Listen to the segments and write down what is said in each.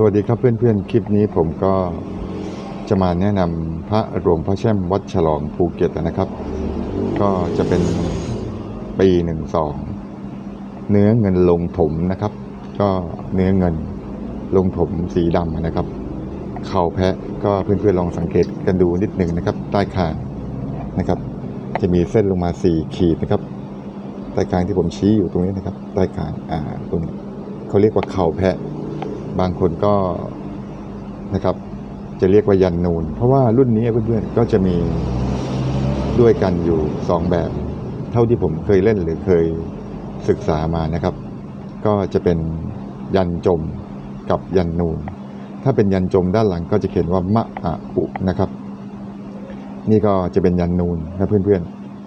สวัสดีครับเพื่อนๆ คลิปนี้ผมก็จะมาแนะนำพระหลวงพ่อแช่มวัดฉลองภูเก็ตนะครับ ก็จะเป็นปีหนึ่งสองเนื้อเงินลงถมนะครับ ก็เนื้อเงินลงถมสีดำนะครับ เข่าแพะก็เพื่อนๆลองสังเกตกันดูนิดหนึ่งนะครับ ใต้คางนะครับ จะมีเส้นลงมาสี่ขีดนะครับ ใต้คางที่ผมชี้อยู่ตรงนี้นะครับ ใต้คางอ่าตรงนี้เขาเรียกว่าเข่าแพะ บางคนก็นะครับจะเรียกว่ายันนูน เพราะว่ารุ่นนี้เพื่อนๆก็จะมีด้วยกันอยู่สองแบบ เท่าที่ผมเคยเล่นหรือเคยศึกษามานะครับ ก็จะเป็นยันจมกับยันนูน ถ้าเป็นยันจมด้านหลังก็จะเขียนว่ามะอะอุนะครับ นี่ก็จะเป็นยันนูนนะเพื่อน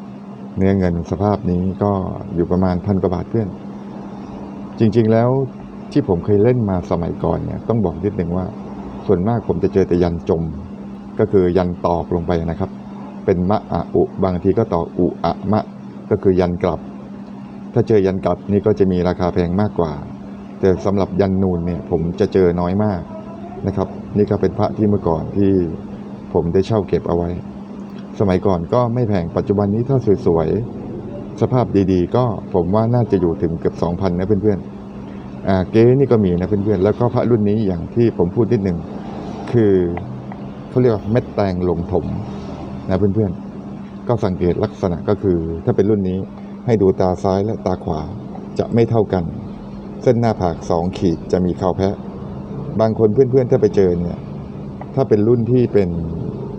ๆ เนื้อเงินสภาพนี้ก็อยู่ประมาณพันกว่าบาทเพื่อน จริงๆแล้ว ที่ผมเคยเล่นมาสมัยก่อนเนี่ยต้องบอกนิดหนึ่งว่า ส่วนมากผมจะเจอแต่ยันจม ก็คือยันตอกลงไปนะครับ เป็นมะอะอุ บางทีก็ต่ออุอะมะ ก็คือยันกลับ ถ้าเจอยันกลับนี่ก็จะมีราคาแพงมากกว่า แต่สำหรับยันนูนเนี่ยผมจะเจอน้อยมากนะครับ นี่ก็เป็นพระที่เมื่อก่อนที่ผมได้เช่าเก็บเอาไว้ สมัยก่อนก็ไม่แพงปัจจุบันนี้ถ้าสวยๆสภาพดีๆ ก็ผมว่าน่าจะอยู่ถึงเกือบ2,000นะเพื่อนๆ เก๊นี่ก็มีนะเพื่อนๆแล้วก็พระรุ่นนี้อย่างที่ผมพูดนิดหนึ่งคือเขาเรียกว่าเม็ดแตงลงถมนะเพื่อนๆ ก็สังเกตลักษณะก็คือ ถ้าเป็นรุ่นนี้ให้ดูตาซ้ายและตาขวาจะไม่เท่ากัน เส้นหน้าผากสองขีดจะมีเข่าแพะ บางคนเพื่อนๆ ถ้าไปเจอเนี่ยถ้าเป็นรุ่นที่เป็น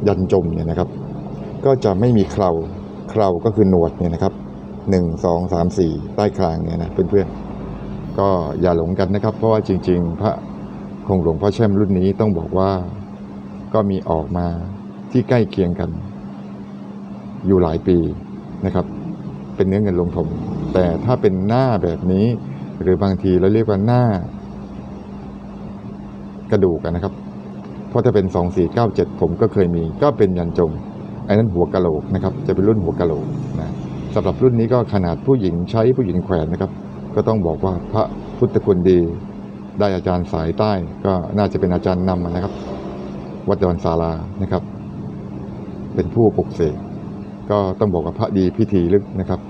ยันจมเนี่ยนะครับ ก็จะไม่มีเคราเคราก็คือหนวดเนี่ยนะครับหนึ่งสองสามสี่ใต้คางเนี่ยนะเพื่อนๆ ก็อย่าหลงกันนะครับ เพราะว่าจริง ๆ พระคงหลวงพ่อแช่มรุ่นนี้ต้องบอกว่าก็มีออกมาที่ใกล้เคียงกัน อยู่หลายปีนะครับ เป็นเนื้อเงินลงถมแต่ถ้าเป็นหน้าแบบนี้ หรือบางทีเราเรียกว่าหน้า กระดูกนะครับ เพราะถ้าเป็น 2497 ผมก็เคยมีก็เป็นยันจงไอ้นั้นหัวกะโหลกนะครับ จะเป็นรุ่นหัวกะโหลกนะสำหรับรุ่นนี้ก็ขนาดผู้หญิงใช้ผู้หญิงแขวนนะครับ ก็ต้องบอกว่าพระพุทธคุณดี ได้อาจารย์สายใต้ ก็น่าจะเป็นอาจารย์นำนะครับ วัดดอนศาลานะครับ เป็นผู้ปลุกเสกก็ต้องบอกว่าพระดีพิธีลึกนะครับ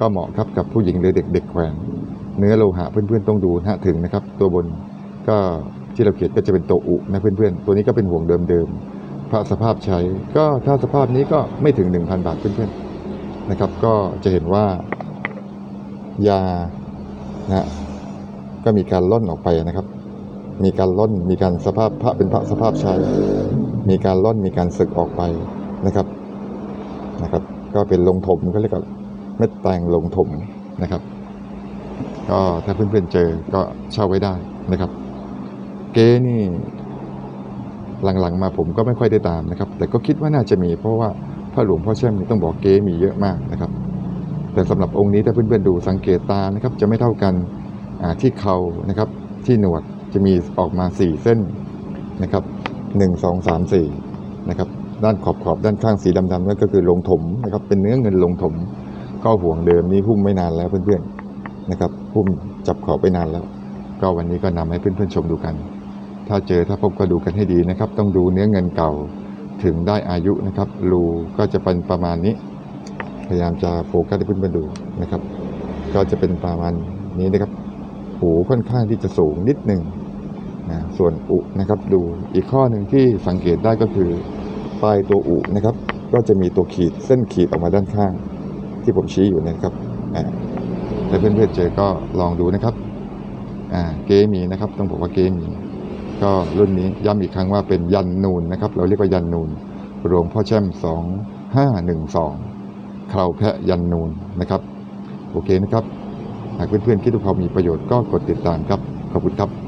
ก็เหมาะครับกับผู้หญิงหรือเด็กเด็กแขวนเนื้อโลหะเพื่อนๆต้องดูนะถึงนะครับ ตัวบนก็ที่เราเขียนก็จะเป็นโตอุนะเพื่อนๆ ตัวนี้ก็เป็นห่วงเดิมๆ พระสภาพใช้ ก็ถ้าสภาพนี้ก็ไม่ถึง 1,000 บาทเพื่อนๆนะครับ ก็จะเห็นว่ายา นะฮะก็มีการล่นออกไปนะครับ มีการล่นมีการสภาพพระเป็นพระสภาพใช้มีการล่นมีการสึกออกไปนะครับนะครับ ก็เป็นลงถมก็เรียกว่าเม็ดแตงลงถมนะครับ ก็ถ้าเพื่อนๆเจอก็เช่าไว้ได้นะครับ เก๊นี่หลังๆมาผมก็ไม่ค่อยได้ตามนะครับ แต่ก็คิดว่าน่าจะมีเพราะว่าพระหลวงพ่อแช่มนี่ต้องบอกเก๊มีเยอะมากนะครับ แต่สำหรับองค์นี้ถ้าเพื่อนๆดูสังเกตตานะครับจะไม่เท่ากันที่เขานะครับที่หนวดจะมีออกมาสี่เส้นนะครับหนึ่งสองสามสี่นะครับด้านขอบขอบด้านข้างสีดำๆนั่นก็คือลงถมนะครับเป็นเนื้อเงินลงถมก็ห่วงเดิมนี้หุ้มไม่นานแล้วเพื่อนๆนะครับพุ่มจับขอบไปนานแล้ว ก็วันนี้ก็นำให้เพื่อนๆชมดูกัน ถ้าเจอถ้าพบก็ดูกันให้ดีนะครับ ต้องดูเนื้อเงินเก่าถึงได้อายุนะครับรูก็จะเป็นประมาณนี้ ยายามจะโฟกัสให้เพื่อนดูนะครับ ก็จะเป็นประมาณนี้นะครับ หูค่อนข้างที่จะสูงนิดหนึ่งนะส่วนอุนะครับ ดูอีกข้อหนึ่งที่สังเกตได้ก็คือปลายตัวอุนะครับ ก็จะมีตัวขีดเส้นขีดออกมาด้านข้าง ที่ผมชี้อยู่นะครับอ่าถ้าเพื่อนๆเจอก็ลองดูนะครับอ่าเกมีนะครับ ต้องบอกว่าเกมีก็รุ่นนี้ย้ำอีกครั้งว่าเป็นยันนูนนะครับ เราเรียกว่ายันนูนรวมพ่อแช่มสองห้าหนึ่งสอง เคราแพะยันนูนนะครับ โอเคนะครับ หากเพื่อนๆคิดว่าเขามีประโยชน์ก็กดติดตามครับ ขอบคุณครับ